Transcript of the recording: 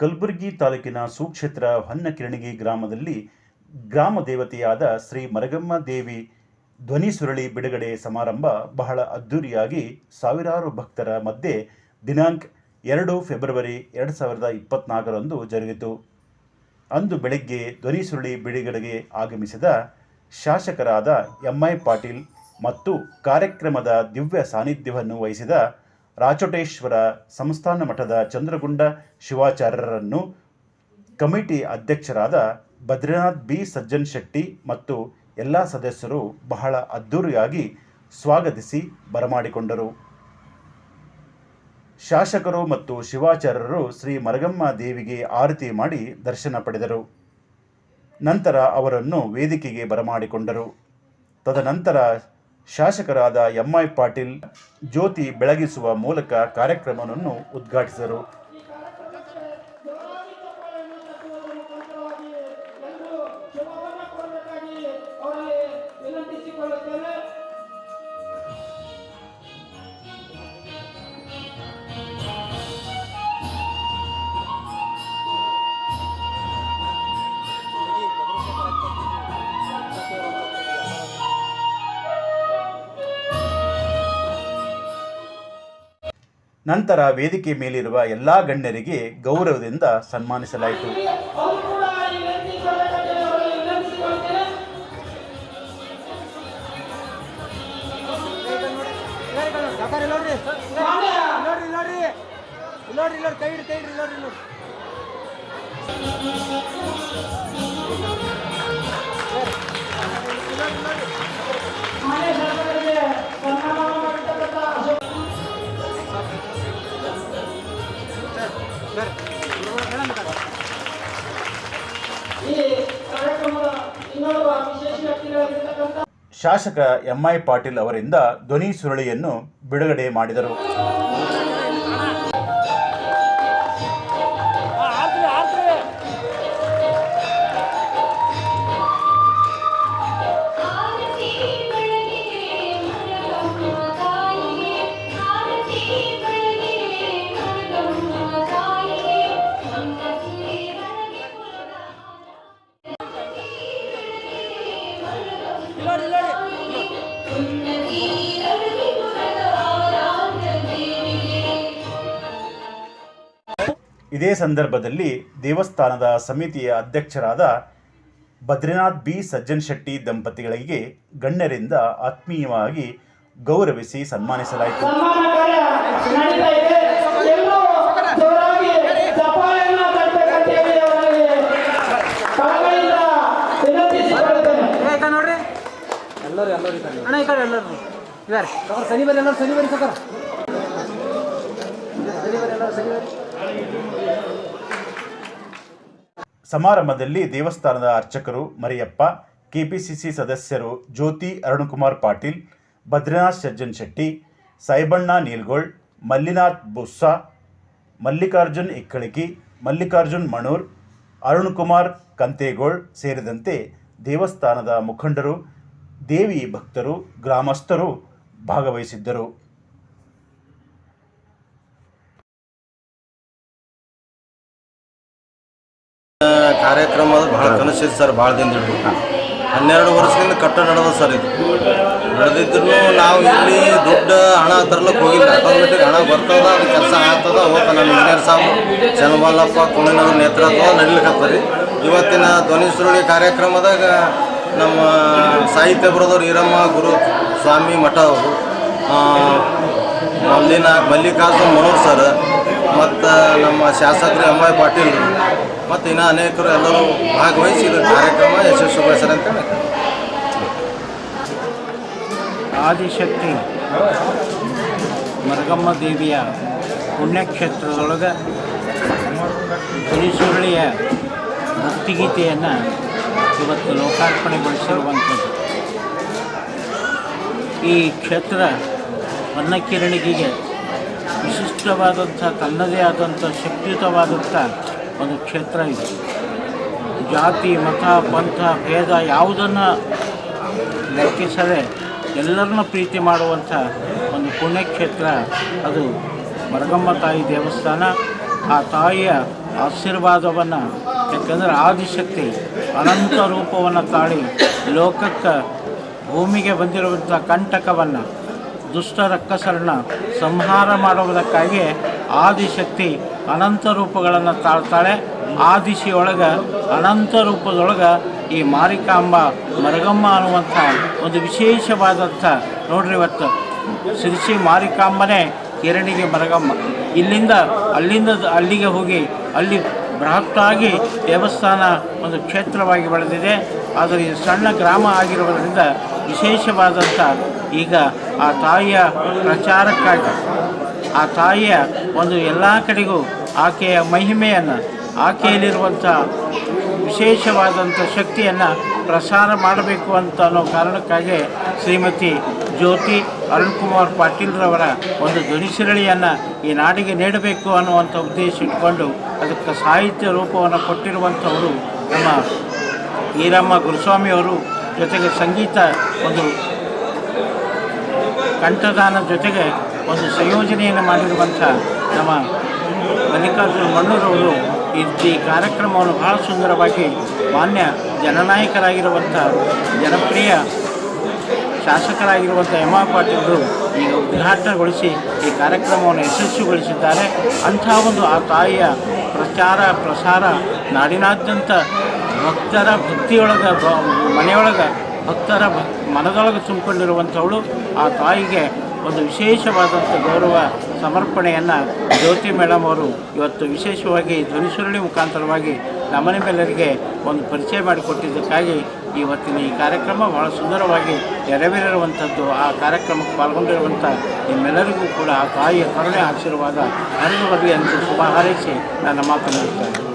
ಕಲಬುರಗಿ ತಾಲೂಕಿನ ಸುಕ್ಷೇತ್ರ ಹೊನ್ನಕಿರಣಿಗಿ ಗ್ರಾಮದಲ್ಲಿ ಗ್ರಾಮ ದೇವತೆಯಾದ ಶ್ರೀ ಮರಗಮ್ಮ ದೇವಿ ಧ್ವನಿ ಸುರಳಿ ಬಿಡುಗಡೆ ಸಮಾರಂಭ ಬಹಳ ಅದ್ಧೂರಿಯಾಗಿ ಸಾವಿರಾರು ಭಕ್ತರ ಮಧ್ಯೆ ದಿನಾಂಕ ಎರಡು ಫೆಬ್ರವರಿ ಎರಡು ಸಾವಿರದ ಇಪ್ಪತ್ತ್ನಾಲ್ಕರಂದು ಜರುಗಿತು. ಅಂದು ಬೆಳಗ್ಗೆ ಧ್ವನಿ ಸುರುಳಿ ಬಿಡುಗಡೆಗೆ ಆಗಮಿಸಿದ ಶಾಸಕರಾದ ಎಂಐ ಪಾಟೀಲ್ ಮತ್ತು ಕಾರ್ಯಕ್ರಮದ ದಿವ್ಯ ಸಾನ್ನಿಧ್ಯವನ್ನು ವಹಿಸಿದ ರಾಚೋಟೇಶ್ವರ ಸಂಸ್ಥಾನ ಮಠದ ಚಂದ್ರಗುಂಡ ಶಿವಾಚಾರ್ಯರನ್ನು ಕಮಿಟಿ ಅಧ್ಯಕ್ಷರಾದ ಬದ್ರಿನಾಥ್ ಬಿ. ಸಜ್ಜನ್ ಶೆಟ್ಟಿ ಮತ್ತು ಎಲ್ಲ ಸದಸ್ಯರು ಬಹಳ ಅದ್ಧೂರಿಯಾಗಿ ಸ್ವಾಗತಿಸಿ ಬರಮಾಡಿಕೊಂಡರು. ಶಾಸಕರು ಮತ್ತು ಶಿವಾಚಾರ್ಯರು ಶ್ರೀ ಮರಗಮ್ಮ ದೇವಿಗೆ ಆರತಿ ಮಾಡಿ ದರ್ಶನ ಪಡೆದರು. ನಂತರ ಅವರನ್ನು ವೇದಿಕೆಗೆ ಬರಮಾಡಿಕೊಂಡರು. ತದನಂತರ ಶಾಸಕರಾದ ಎಂಐ ಪಾಟೀಲ್ ಜ್ಯೋತಿ ಬೆಳಗಿಸುವ ಮೂಲಕ ಕಾರ್ಯಕ್ರಮವನ್ನು ಉದ್ಘಾಟಿಸಿದರು. ನಂತರ ವೇದಿಕೆ ಮೇಲಿರುವ ಎಲ್ಲ ಗಣ್ಯರಿಗೆ ಗೌರವದಿಂದ ಸನ್ಮಾನಿಸಲಾಯಿತು ನೋಡ್ರಿ ನೋಡ್ರಿ ಶಾಸಕ ಎಂಐ ಪಾಟೀಲ್ ಅವರಿಂದ ಧ್ವನಿ ಸುರುಳಿಯನ್ನು ಬಿಡುಗಡೆ ಮಾಡಿದರು. ಇದೇ ಸಂದರ್ಭದಲ್ಲಿ ದೇವಸ್ಥಾನದ ಸಮಿತಿಯ ಅಧ್ಯಕ್ಷರಾದ ಬದ್ರಿನಾಥ್ ಬಿ. ಸಜ್ಜನ್ ಶೆಟ್ಟಿ ದಂಪತಿಗಳಿಗೆ ಗಣ್ಯರಿಂದ ಆತ್ಮೀಯವಾಗಿ ಗೌರವಿಸಿ ಸನ್ಮಾನಿಸಲಾಯಿತು. ಎಲ್ಲರೂ. ಕಡೆ ಎಲ್ಲರೂ ಬರ್ರಿ ಸಮಾರಂಭದಲ್ಲಿ ದೇವಸ್ಥಾನದ ಅರ್ಚಕರು ಮರಿಯಪ್ಪ, ಕೆಪಿಸಿಸಿ ಸದಸ್ಯರು ಜ್ಯೋತಿ ಅರುಣಕುಮಾರ್ ಪಾಟೀಲ್ ಬದ್ರಿನಾಥ್ ಸಜ್ಜನ್ ಶೆಟ್ಟಿ, ಸಾಯಿಬಣ್ಣ ನೀಲ್ಗೋಳ್, ಮಲ್ಲಿನಾಥ್ ಬುಸ್ಸಾ, ಮಲ್ಲಿಕಾರ್ಜುನ್ ಇಕ್ಕಳಿಕಿ ಮಲ್ಲಿಕಾರ್ಜುನ್ ಮಣೂರ್, ಅರುಣ್ಕುಮಾರ್ ಕಂತೇಗೋಳ್ ಸೇರಿದಂತೆ ದೇವಸ್ಥಾನದ ಮುಖಂಡರು ದೇವಿ ಭಕ್ತರು, ಗ್ರಾಮಸ್ಥರು ಭಾಗವಹಿಸಿದ್ದರು. ಕಾರ್ಯಕ್ರಮ ಬಹಳ ಭಾಳ ಕನಸಿದೆ ಸರ್ ಭಾಳ ದಿನ ಹನ್ನೆರಡು ವರ್ಷದಿಂದ ಕಟ್ಟ ನಡೆದ ಸರ್ ಇದು. ನಡೆದಿದ್ರು ನಾವು ಇಲ್ಲಿ ದುಡ್ಡು ಹಣ ತರ್ಲಕ್ಕೆ ಹೋಗಿಲ್ಲ. ಆಟೋಮೆಟಿಕ್ ಹಣ ಬರ್ತದ, ಅದು ಕೆಲಸ ಆಗ್ತದ, ಅವತ್ತು ನಮ್ಮ ಇಂಜಿನಿಯರ್ ಸಾಬ್ ಚನ್ನಮಲ್ಲಪ್ಪ ಕುಣಿನವ್ರ ನೇತೃತ್ವ ನಡೀಲಿಕ್ಕೆ ಇವತ್ತಿನ ಧ್ವನಿ ಸುರುಳಿ ಕಾರ್ಯಕ್ರಮದಾಗ ನಮ್ಮ ಸಾಹಿತ್ಯ ಬರೋದವ್ರು ಈರಮ್ಮ, ಗುರು ಸ್ವಾಮಿ ಮಠ ಅವರು ಮಲ್ಲಿನ, ಮಲ್ಲಿಕಾರ್ಜುನ್ ಮನೋಹರ್ ಸರ್, ಮತ್ತು ನಮ್ಮ ಶಾಸಕರು ಎಂ ವೈ ಪಾಟೀಲ್ ಮತ್ತು ಇನ್ನೂ ಅನೇಕರು ಎಲ್ಲರೂ ಭಾಗವಹಿಸಿ ಇದು ಕಾರ್ಯಕ್ರಮ ಯಶಸ್ವಿಗೊಳಿಸ್ತಾರೆ ಅಂತ ಆದಿಶಕ್ತಿ ಮರಗಮ್ಮ ದೇವಿಯ ಪುಣ್ಯಕ್ಷೇತ್ರದೊಳಗೆ ಧ್ವನಿಸುರುಳಿಯ ಭಕ್ತಿಗೀತೆಯನ್ನು ಇವತ್ತು ಲೋಕಾರ್ಪಣೆಗೊಳಿಸಿರುವಂಥದ್ದು. ಈ ಕ್ಷೇತ್ರ ಅನ್ನಕಿರಣಿಗೆಗೆ ವಿಶಿಷ್ಟವಾದಂಥ, ತನ್ನದೇ ಆದಂಥ, ಶಕ್ತಿಯುತವಾದಂಥ ಒಂದು ಕ್ಷೇತ್ರ ಇದೆ. ಜಾತಿ, ಮತ, ಪಂಥ, ಭೇದ ಯಾವುದನ್ನು ಲೆಕ್ಕಿಸದೆ ಎಲ್ಲರನ್ನ ಪ್ರೀತಿ ಮಾಡುವಂಥ ಒಂದು ಪುಣ್ಯಕ್ಷೇತ್ರ ಅದು. ಮರಗಮ್ಮ ತಾಯಿ ದೇವಸ್ಥಾನ ಆ ತಾಯಿಯ ಆಶೀರ್ವಾದವನ್ನು, ಯಾಕಂದರೆ ಆದಿಶಕ್ತಿ, ಅನಂತ ರೂಪವನ್ನು ತಾಳಿ ಲೋಕಕ್ಕೆ, ಭೂಮಿಗೆ ಬಂದಿರುವಂಥ ಕಂಟಕವನ್ನು, ದುಷ್ಟ ರಕ್ಕಸರನ್ನು ಸಂಹಾರ ಮಾಡುವುದಕ್ಕಾಗಿ ಆದಿಶಕ್ತಿ ಅನಂತ ರೂಪಗಳನ್ನು ತಾಳ್ತಾಳೆ. ಆದಿಶಿಯೊಳಗೆ, ಅನಂತ ರೂಪದೊಳಗೆ ಈ ಮಾರಿಕಾಂಬ, ಮರಗಮ್ಮ ಅನ್ನುವಂಥ ಒಂದು ವಿಶೇಷವಾದಂಥ ನೋಡ್ರಿ ಇವತ್ತು. ಸಿರಿಸಿ ಮಾರಿಕಾಂಬನೇ ಕಿರಣಿಗೆ ಮರಗಮ್ಮ. ಇಲ್ಲಿಂದ, ಅಲ್ಲಿಂದ ಅಲ್ಲಿಗೆ ಹೋಗಿ, ಅಲ್ಲಿ ಬೃಹತ್ತಾಗಿ ದೇವಸ್ಥಾನ ಒಂದು ಕ್ಷೇತ್ರವಾಗಿ ಬೆಳೆದಿದೆ. ಆದರೆ ಇದು ಸಣ್ಣ ಗ್ರಾಮ ಆಗಿರುವುದರಿಂದ ವಿಶೇಷವಾದಂಥ ಈಗ ಆ ತಾಯಿಯ ಪ್ರಚಾರಕ್ಕಾಗಿ, ಆ ತಾಯಿಯ ಒಂದು ಎಲ್ಲ ಕಡೆಗೂ ಆಕೆಯ ಮಹಿಮೆಯನ್ನು, ಆಕೆಯಲ್ಲಿರುವಂಥ ವಿಶೇಷವಾದಂಥ ಶಕ್ತಿಯನ್ನು ಪ್ರಸಾರ ಮಾಡಬೇಕು ಅಂತ ಅನ್ನೋ ಕಾರಣಕ್ಕಾಗಿ ಶ್ರೀಮತಿ ಜ್ಯೋತಿ ಅರುಣ್ ಕುಮಾರ್ ಪಾಟೀಲ್ರವರ ಒಂದು ಧ್ವನಿಸಿರಳಿಯನ್ನು ಈ ನಾಡಿಗೆ ನೀಡಬೇಕು ಅನ್ನುವಂಥ ಉದ್ದೇಶ ಇಟ್ಕೊಂಡು ಅದಕ್ಕೆ ಸಾಹಿತ್ಯ ರೂಪವನ್ನು ಕೊಟ್ಟಿರುವಂಥವರು ನಮ್ಮ ಈರಮ್ಮ ಗುರುಸ್ವಾಮಿಯವರು ಜೊತೆಗೆ ಸಂಗೀತ ಒಂದು ಕಂಠದಾನ ಜೊತೆಗೆ ಒಂದು ಸಂಯೋಜನೆಯನ್ನು ಮಾಡಿರುವಂಥ ನಮ್ಮ ಮಲ್ಲಿಕಾರ್ಜುನ ಮಣ್ಣೂರವರು ಈ ಕಾರ್ಯಕ್ರಮವನ್ನು ಬಹಳ ಸುಂದರವಾಗಿ ಮಾನ್ಯ ಜನನಾಯಕರಾಗಿರುವಂಥ ಜನಪ್ರಿಯ ಶಾಸಕರಾಗಿರುವಂಥ ಎಂ ಪಾಟೀಲ್ರು ಪಾಟೀಲರು ಈಗ ಉದ್ಘಾಟನೆಗೊಳಿಸಿ ಈ ಕಾರ್ಯಕ್ರಮವನ್ನು ಯಶಸ್ವಿಗೊಳಿಸಿದ್ದಾರೆ. ಅಂಥ ಒಂದು ಆ ತಾಯಿಯ ಪ್ರಚಾರ, ಪ್ರಸಾರ ನಾಡಿನಾದ್ಯಂತ ಭಕ್ತರ ಭಕ್ತಿಯೊಳಗೆ ಮನೆಯೊಳಗೆ ಭಕ್ತರ ಭಕ್ ಮನದೊಳಗೆ ತುಂಬಿಕೊಂಡಿರುವಂಥವಳು. ಆ ತಾಯಿಗೆ ಒಂದು ವಿಶೇಷವಾದಂಥ ಗೌರವ ಸಮರ್ಪಣೆಯನ್ನು ಜ್ಯೋತಿ ಮೇಡಮ್ ಅವರು ಇವತ್ತು ವಿಶೇಷವಾಗಿ ಧ್ವನಿಸುರುಳಿ ಮುಖಾಂತರವಾಗಿ ಮೇಲರಿಗೆ ಒಂದು ಪರಿಚಯ ಮಾಡಿಕೊಟ್ಟಿದ್ದಕ್ಕಾಗಿ ಇವತ್ತಿನ ಈ ಕಾರ್ಯಕ್ರಮ ಬಹಳ ಸುಂದರವಾಗಿ ನೆರವೇರಿರುವಂಥದ್ದು. ಆ ಕಾರ್ಯಕ್ರಮಕ್ಕೆ ಪಾಲ್ಗೊಂಡಿರುವಂಥ ನಿಮ್ಮೆಲ್ಲರಿಗೂ ಕೂಡ ಆ ತಾಯಿಯ ಕರುಣೆ, ಆಶೀರ್ವಾದ ಹರಿದು ಬರಲಿ ಅಂತ ಶುಭ ಹಾರೈಸಿ ನನ್ನ ಮಾತನಾಡುತ್ತೇನೆ